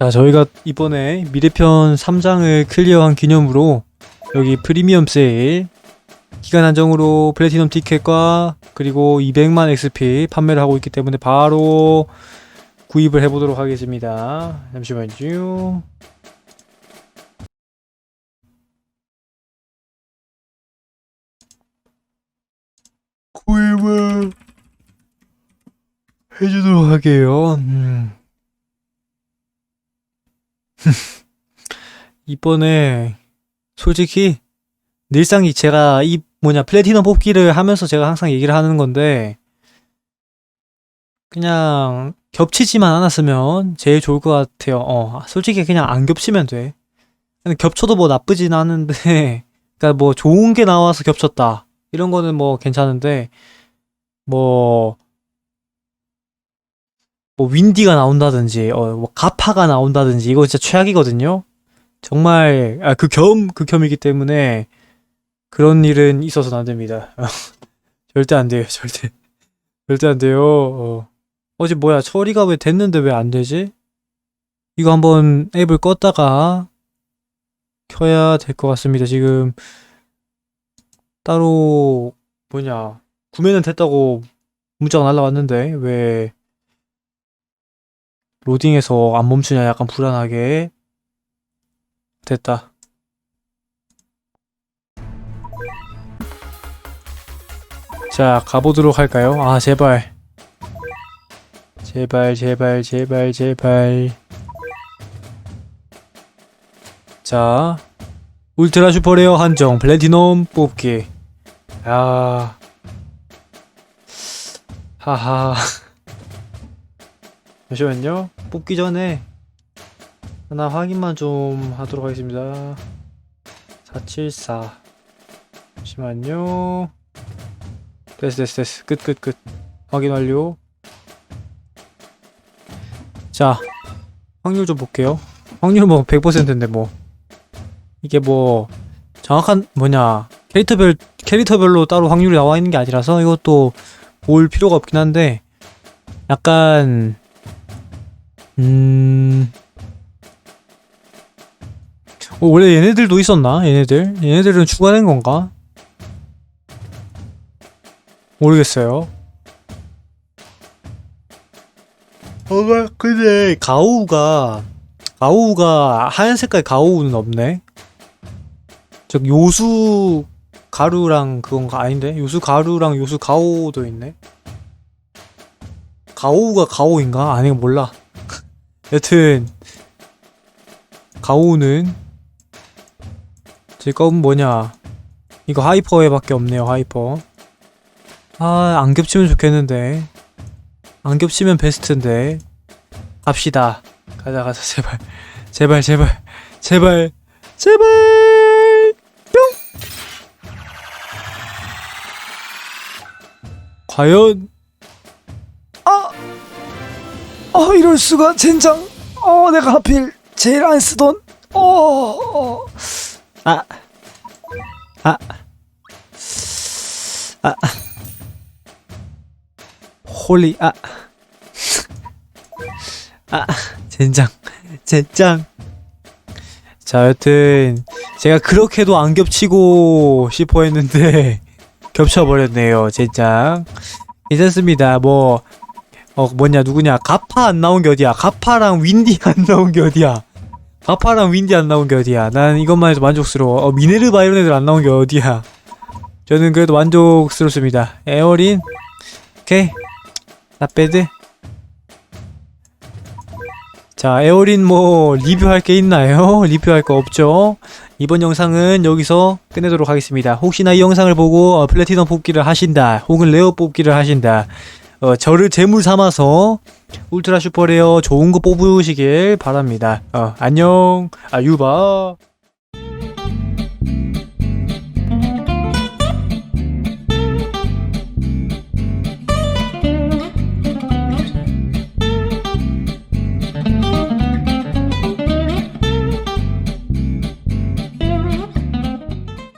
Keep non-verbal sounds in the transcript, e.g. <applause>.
자, 저희가 이번에 미래편 3장을 클리어한 기념으로 여기 프리미엄 세일 기간 한정으로 플래티넘 티켓과 그리고 200만 XP 판매를 하고 있기 때문에 바로 구입을 해보도록 하겠습니다. 잠시만요. 구입을 해주도록 할게요. 음. <laughs> 이번에 솔직히 늘상 이 제가 이 뭐냐 플래티넘 뽑기를 하면서 제가 항상 얘기를 하는 건데 그냥 겹치지만 않았으면 제일 좋을 것 같아요. 어, 솔직히 그냥 안 겹치면 돼. 겹쳐도 뭐 나쁘진 않은데, <laughs> 그러니까 뭐 좋은 게 나와서 겹쳤다 이런 거는 뭐 괜찮은데 뭐. 뭐 윈디가 나온다든지 어, 뭐 가파가 나온다든지 이거 진짜 최악이거든요. 정말 아, 극혐 극혐이기 때문에 그런 일은 있어서는 안 됩니다. <laughs> 절대 안 돼요. 절대 절대 안 돼요. 어. 어제 뭐야 처리가 왜 됐는데 왜 안 되지? 이거 한번 앱을 껐다가 켜야 될 것 같습니다. 지금 따로 뭐냐 구매는 됐다고 문자가 날라왔는데 왜 로딩해서 안 멈추냐 약간 불안하게 됐다. 자, 가보도록 할까요? 아, 제발. 제발, 제발, 제발, 제발. 자, 울트라 슈퍼레어 한정 플래티넘 뽑기. 야. 하하. 잠시만요. 뽑기 전에 하나 확인만 좀 하도록 하겠습니다. 474. 잠시만요. 됐어, 됐어, 됐어. 끝, 끝, 끝. 확인 완료. 자, 확률 좀 볼게요. 확률 뭐 100%인데 뭐. 이게 뭐, 정확한, 뭐냐. 캐릭터별, 캐릭터별로 따로 확률이 나와 있는 게 아니라서 이것도 볼 필요가 없긴 한데, 약간, 음, 어, 원래 얘네들도 있었나? 얘네들? 얘네들은 추가된 건가? 모르겠어요. 어가 근데 가오우가 가오우가 하얀 색깔 가오우는 없네. 저 요수 가루랑 그건가 아닌데? 요수 가루랑 요수 가오도 있네. 가오우가 가오인가? 아니 몰라. 여튼 가오우는 지금 뭐냐? 이거 하이퍼에 밖에 없네요 하이퍼. 아 안 겹치면 좋겠는데. 안 겹치면 베스트인데. 갑시다. 가자 가자 제발. 제발 제발. 제발. 제발! 뿅! 과연 어, 이럴 수가 젠장 어 내가 하필 제일 안 쓰던 어, 어. 아, 아, 아, 홀리, 아, 아, 젠장, 젠장. 자, 여튼 제가 그렇게도 안 겹치고 싶어 했는데 <laughs> 겹쳐버렸네요, 젠장. 괜찮습니다. 뭐, 어, 뭐냐, 누구냐, 가파 안 나온 게 어디야? 가파랑 윈디 안 나온 게 어디야? 가파랑 윈디 안 나온 게 어디야? 난 이것만 해도 만족스러워. 어, 미네르바 이런 애들 안 나온 게 어디야? 저는 그래도 만족스럽습니다. 에어린, 오케이, 나배드. 자, 에어린 뭐 리뷰할 게 있나요? <laughs> 리뷰할 거 없죠? 이번 영상은 여기서 끝내도록 하겠습니다. 혹시나 이 영상을 보고 어, 플래티넘 뽑기를 하신다, 혹은 레어 뽑기를 하신다, 어, 저를 제물 삼아서 울트라 슈퍼레어 좋은 거 뽑으시길 바랍니다. 어, 안녕. 아, 유바.